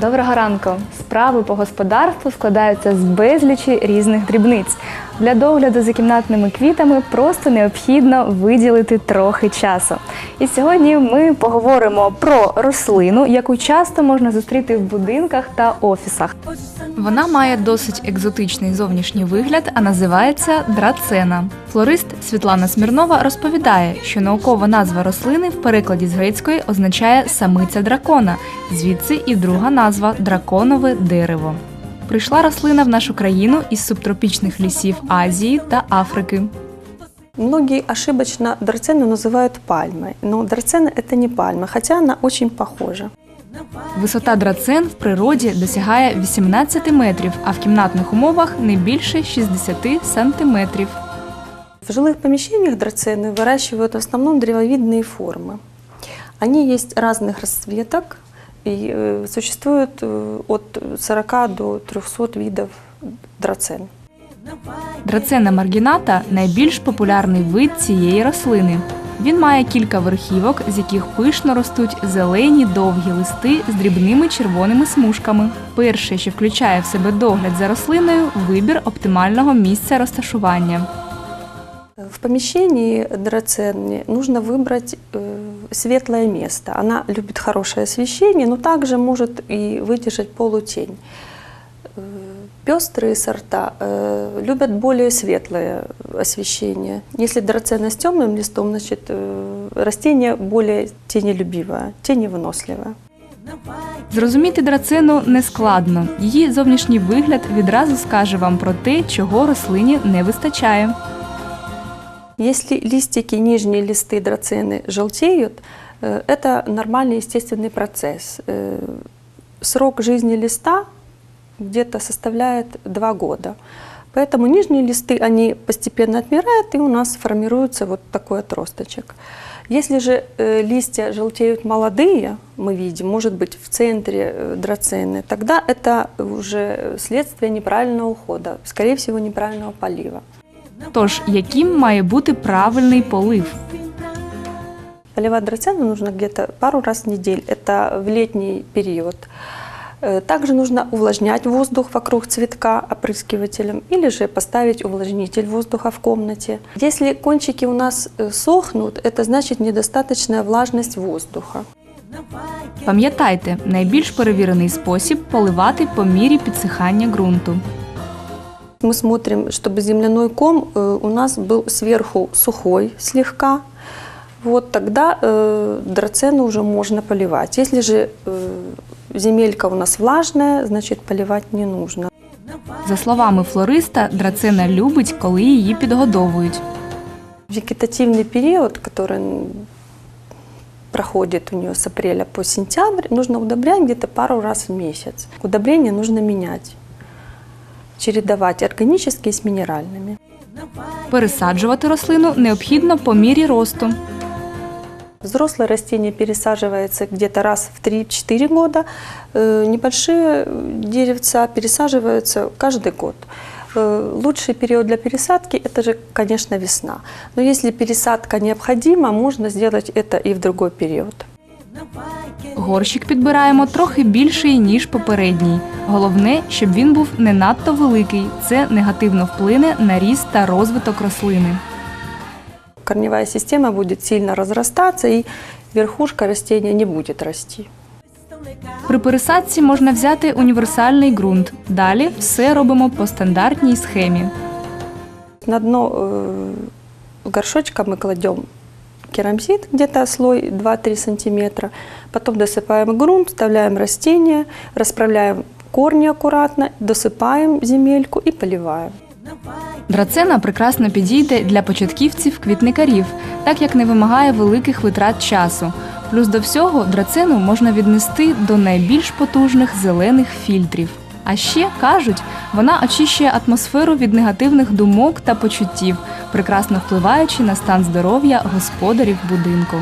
Доброго ранку. Справи по господарству складаються з безлічі різних дрібниць. Для догляду за кімнатними квітами просто необхідно виділити трохи часу. І сьогодні ми поговоримо про рослину, яку часто можна зустріти в будинках та офісах. Вона має досить екзотичний зовнішній вигляд, а називається драцена. Флорист Світлана Смірнова розповідає, що наукова назва рослини в перекладі з грецької означає самиця дракона, звідси і друга назва драконове дерево. Прийшла рослина в нашу країну із субтропічних лісів Азії та Африки. Многие ошибочно драцену называют пальмой, но драцена это не пальма, хотя она очень похожа. Висота драцен в природі досягає 18 метрів, а в кімнатних умовах не більше 60 сантиметрів. В жилых помещениях драцены выращивают в основном древовидные формы. Они есть разных расцветок и э, существует э, от 40 до 300 видов драцен. Драцена маргіната найбільш популярний вид цієї рослини. Він має кілька верхівок, з яких пишно ростуть зелені довгі листи з дрібними червоними смужками. Перше, що включає в себе догляд за рослиною, вибір оптимального місця розташування. В помещении драцены нужно выбрать э, светлое место. Она любит хорошее освещение, но также может и выдержать полутень. Э, Пестрые сорта э, любят более светлое освещение. Если драцена с темным листом, значит э, растение более тенелюбивое, теневыносливое. Зрозуміти драцену нескладно. Її зовнішній вигляд відразу скаже вам про те, чого рослині не вистачає. Если листики, нижние листы драцены желтеют, э, это нормальный естественный процесс. Э, Срок жизни листа где-то составляет 2 года. Поэтому нижние листы, они постепенно отмирают, и у нас формируется вот такой отросточек. Если же э, листья желтеют молодые, мы видим, может быть, в центре драцены, тогда это уже следствие неправильного ухода, скорее всего, неправильного полива. Тож, яким має бути правильний полив? Поливать драцену нужно где-то пару раз в неделю, это в летний период. Э, Также нужно увлажнять воздух вокруг цветка опрыскивателем или же поставить увлажнитель воздуха в комнате. Если кончики у нас э, сохнут, это значит недостаточная влажность воздуха. Пам'ятайте, найбільш перевірений спосіб поливати по мірі підсихання ґрунту. Мы смотрим, чтобы земляной ком э, у нас был сверху сухой слегка. Вот тогда э, драцену уже можно поливать. Если же э, земелька у нас влажная, значит поливать не нужно. За словами флориста, драцена любить, коли її підгодовують. Вегетативный период, который м, проходит у нее с апреля по сентябрь, нужно удобрять где-то пару раз в месяц. Удобрения нужно менять, чередовать органические с минеральными. Пересаджувати рослину необхідно по мірі росту. Взрослое растение пересаживается где-то раз в 3-4 года. Э, Небольшие деревца пересаживаются каждый год. Э, Лучший период для пересадки – это же, конечно, весна. Но если пересадка необходима, можно сделать это и в другой период. Горщик підбираємо трохи більший, ніж попередній. Головне, щоб він був не надто великий. Це негативно вплине на ріст та розвиток рослини. Корневая система будет сильно разрастаться, и верхушка растения не будет расти. При пересадці можна взяти універсальний ґрунт. Далі все робимо по стандартній схемі. На дно э, горшочка мы кладем керамзит, где-то слой 2-3 сантиметра. Потом досыпаем грунт, вставляем растения, расправляем корни аккуратно, досыпаем земельку и поливаем. Драцена прекрасно підійде для початківців-квітникарів, так як не вимагає великих витрат часу. Плюс до всього драцену можна віднести до найбільш потужних зелених фільтрів. А ще кажуть, вона очищує атмосферу від негативних думок та почуттів, прекрасно впливаючи на стан здоров'я господарів будинку.